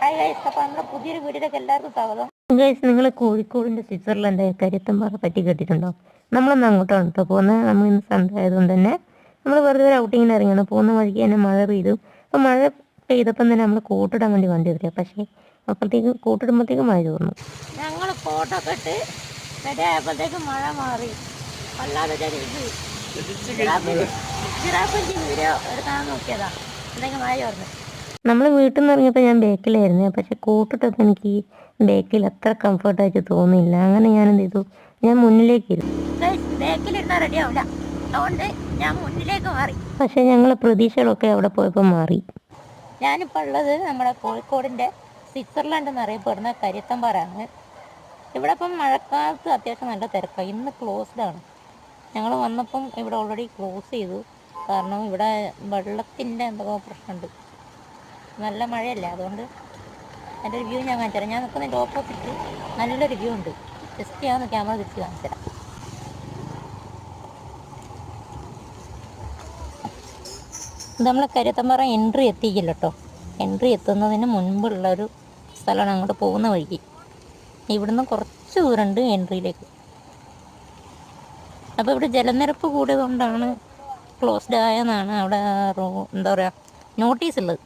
Hi guys അപ്പോൾ നമ്മുടെ പുതിയൊരു വീഡിയോയിലേക്ക് എല്ലാവർക്കും സ്വാഗതം ഗൈസ് നിങ്ങൾ കോഴിക്കോടിന്റെ സ്വിറ്റ്സർലൻഡ് കരുത്തമ്പാറ പറ്റി കേട്ടിട്ടുണ്ടോ നമ്മളൊന്ന് അങ്ങോട്ടാണ് കേട്ടോ പോകുന്നത് നമ്മൾ ഇന്ന് സൺഡേ ആയതുകൊണ്ട് തന്നെ നമ്മൾ വെറുതെ ഒരു ഔട്ടിങ്ങിന് ഇറങ്ങിയാണ് പോകുന്ന വഴിക്ക് തന്നെ മഴ പെയ്തു അപ്പോൾ മഴ പെയ്തപ്പം തന്നെ നമ്മൾ കോട്ടിടാൻ വേണ്ടി വണ്ടി വരിക പക്ഷേ അപ്പോഴത്തേക്ക് കോട്ടിടുമ്പോഴത്തേക്ക് മഴ തോന്നുന്നു ഞങ്ങൾ കോട്ടൊക്കെ ഇട്ട് റെഡി ആയപ്പോഴത്തേക്ക് മഴ മാറി വല്ലാതെ ജിറാഫിന്റെ വീഡിയോ എടുക്കാൻ നോക്കിയതാ എന്തെങ്കിലും മഴ ചോർന്നു നമ്മൾ വീട്ടിൽ നിന്ന് ഇറങ്ങിയപ്പോൾ ഞാൻ ബേക്കിലായിരുന്നു. പക്ഷെ കൂട്ടിട്ടപ്പോൾ എനിക്ക് ബേക്കിൽ അത്ര കംഫർട്ടായിട്ട് തോന്നിയില്ല. അങ്ങനെ ഞാൻ എന്ത് ചെയ്തു ഞാൻ മുന്നിലേക്ക് ഇരുന്നു റെഡി ആവില്ല അതുകൊണ്ട് ഞാൻ മുന്നിലേക്ക് മാറി. പക്ഷേ ഞങ്ങളെ പ്രതീക്ഷകളൊക്കെ അവിടെ പോയപ്പോൾ മാറി. ഞാനിപ്പോൾ ഉള്ളത് നമ്മുടെ കോഴിക്കോടിന്റെ സ്വിറ്റ്സർലാൻഡ് എന്നറിയപ്പെടുന്ന കരിത്തമ്പാറാണ് ഇവിടെ ഇപ്പം മഴക്കാലത്ത് അത്യാവശ്യം നല്ല തിരക്കാണ് ഇന്ന് ക്ലോസ്ഡ് ആണ്. ഞങ്ങൾ വന്നപ്പം ഇവിടെ ഓൾറെഡി ക്ലോസ് ചെയ്തു. കാരണം ഇവിടെ വെള്ളത്തിന്റെ എന്തൊക്കെ പ്രശ്നമുണ്ട്. നല്ല മഴയല്ലേ അതുകൊണ്ട് എന്റെ ഒരു വ്യൂ ഞാൻ കാണിച്ചു തരാം ഞാൻ നിൽക്കുന്നതിന്റെ ഓപ്പോസിറ്റ് നല്ലൊരു വ്യൂ ഉണ്ട്. ജസ്റ്റ് ഞാൻ ക്യാമറ തിരിച്ച് കാണിച്ചു തരാം ഇത് നമ്മൾ കരുത്തമ്പാറ എൻട്രി എത്തിക്കില്ല കേട്ടോ എൻട്രി എത്തുന്നതിന് മുൻപുള്ള ഒരു സ്ഥലമാണ് അങ്ങോട്ട് പോകുന്ന വഴിക്ക്. ഇവിടുന്ന് കുറച്ച് ദൂരമുണ്ട് എൻട്രിയിലേക്ക് അപ്പോൾ ഇവിടെ ജലനിരപ്പ് കൂടിയതുകൊണ്ടാണ് ക്ലോസ്ഡ് ആയെന്നാണ് അവിടെ എന്താ പറയുക നോട്ടീസ് ഉള്ളത്.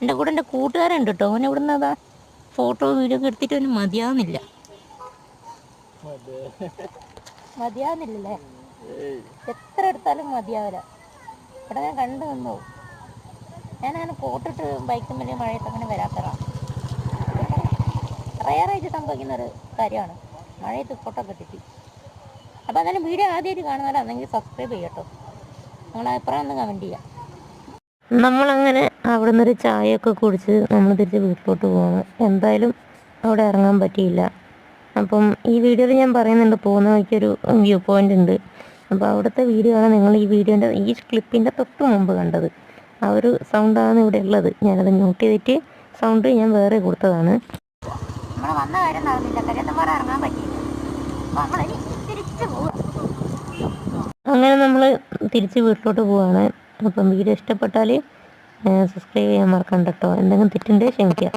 എന്റെ കൂടെ എന്റെ കൂട്ടുകാരുണ്ട് കേട്ടോ അവൻ ഇവിടുന്ന് അതാ ഫോട്ടോ വീഡിയോ ഒക്കെ എടുത്തിട്ട് അവന് മതിയാവുന്നില്ല. മതിയാവുന്നില്ലല്ലേ? എത്ര എടുത്താലും മതിയാവില്ല. ഇവിടെ ഞാൻ കണ്ടു നിന്നു. ഞാനങ്ങനെ കോട്ടിട്ട് ബൈക്കും വലിയ മഴയത്ത് അങ്ങനെ വരാത്തതാണ് റയറായിട്ട് സംഭവിക്കുന്ന ഒരു കാര്യമാണ്. മഴയത്ത് ഫോട്ടോ കിട്ടിട്ട് അപ്പോൾ എന്നാലും വീഡിയോ ആദ്യമായിട്ട് കാണുന്നവരാണെങ്കിൽ സബ്സ്ക്രൈബ് ചെയ്യട്ടോ നിങ്ങളുടെ അഭിപ്രായം ഒന്ന് കമന്റ് ചെയ്യാം. നമ്മളങ്ങനെ അവിടെ നിന്നൊരു ചായയൊക്കെ കുടിച്ച് നമ്മൾ തിരിച്ച് വീട്ടിലോട്ട് പോവാണ് എന്തായാലും അവിടെ ഇറങ്ങാൻ പറ്റിയില്ല. അപ്പം ഈ വീഡിയോയിൽ ഞാൻ പറയുന്നുണ്ട് പോകുന്ന വഴിക്കൊരു വ്യൂ പോയിന്റ് ഉണ്ട്. അപ്പോൾ അവിടുത്തെ വീഡിയോ ആണ് നിങ്ങൾ ഈ വീഡിയോന്റെ ഈ ക്ലിപ്പിന്റെ തൊട്ട് മുമ്പ് കണ്ടത്. ആ ഒരു സൗണ്ടാണ് ഇവിടെ ഉള്ളത്. ഞാനത് മ്യൂട്ട് ചെയ്തിട്ട് സൗണ്ട് ഞാൻ വേറെ കൊടുത്തതാണ്. നമ്മൾ വന്ന കാര്യം നടന്നില്ല. കരിയത്തമ്പാറ ഇറങ്ങാൻ പറ്റിയില്ല. അപ്പോൾ നമ്മളിനി തിരിച്ച് അങ്ങനെ നമ്മൾ തിരിച്ച് വീട്ടിലോട്ട് പോവാണ്. അപ്പം വീഡിയോ ഇഷ്ടപ്പെട്ടാൽ സബ്സ്ക്രൈബ് ചെയ്യാൻ മറക്കണ്ട കേട്ടോ എന്തെങ്കിലും തെറ്റുണ്ടെങ്കിൽ ക്ഷമിക്കുക.